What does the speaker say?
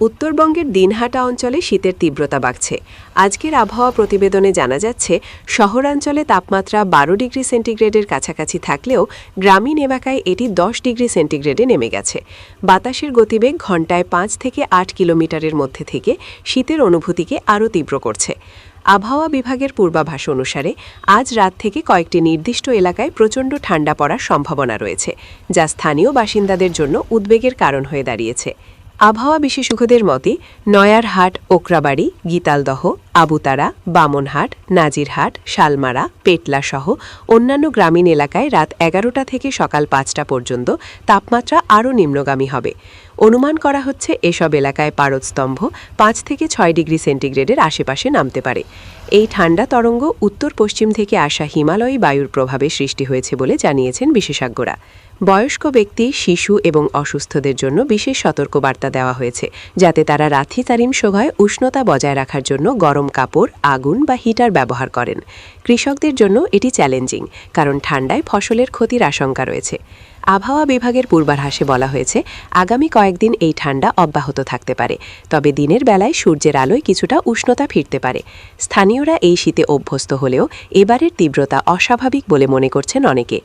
উত্তরবঙ্গের দিনহাটা অঞ্চলে শীতের তীব্রতা বাড়ছে। আজকের আবহাওয়া প্রতিবেদনে জানা যাচ্ছে, শহরাঞ্চলে তাপমাত্রা বারো ডিগ্রি সেন্টিগ্রেডের কাছাকাছি থাকলেও গ্রামীণ এলাকায় এটি দশ ডিগ্রি সেন্টিগ্রেডে নেমে গেছে। বাতাসের গতিবেগ ঘন্টায় পাঁচ থেকে আট কিলোমিটারের মধ্যে থেকে শীতের অনুভূতিকে আরও তীব্র করছে। আবহাওয়া বিভাগের পূর্বাভাস অনুসারে, আজ রাত থেকে কয়েকটি নির্দিষ্ট এলাকায় প্রচণ্ড ঠান্ডা পড়ার সম্ভাবনা রয়েছে, যা স্থানীয় বাসিন্দাদের জন্য উদ্বেগের কারণ হয়ে দাঁড়িয়েছে। আবহাওয়া বিশেষজ্ঞদের মতে নয়ারহাট ওকরাবাড়ি গীতালদহ আবুতারা, বামনহাট, নাজিরহাট, শালমারা পেটলা সহ অন্যান্য গ্রামীণ এলাকায় রাত এগারোটা থেকে সকাল পাঁচটা পর্যন্ত তাপমাত্রা আরও নিম্নগামী হবে। অনুমান করা হচ্ছে এসব এলাকায় পারদস্তম্ভ পাঁচ থেকে ছয় ডিগ্রি সেন্টিগ্রেডের আশেপাশে নামতে পারে। এই ঠান্ডা তরঙ্গ উত্তর পশ্চিম থেকে আসা হিমালয়ী বায়ুর প্রভাবে সৃষ্টি হয়েছে বলে জানিয়েছেন বিশেষজ্ঞরা। বয়স্ক ব্যক্তি, শিশু এবং অসুস্থদের জন্য বিশেষ সতর্কবার্তা দেওয়া হয়েছে, যাতে তারা রাথি তারিম উষ্ণতা বজায় রাখার জন্য গরম কাপড়, আগুন বা হিটার ব্যবহার করেন। কৃষকদের জন্য এটি চ্যালেঞ্জিং, কারণ ঠান্ডায় ফসলের ক্ষতির আশঙ্কা রয়েছে। আবহাওয়া বিভাগের পূর্বাভাসে বলা হয়েছে, আগামী কয়েকদিন এই ঠান্ডা অব্যাহত থাকতে পারে, তবে দিনের বেলায় সূর্যের আলোয় কিছুটা উষ্ণতা ফিরতে পারে। স্থানীয়রা এই শীতে অভ্যস্ত হলেও এবারের তীব্রতা অস্বাভাবিক বলে মনে করছেন অনেকে।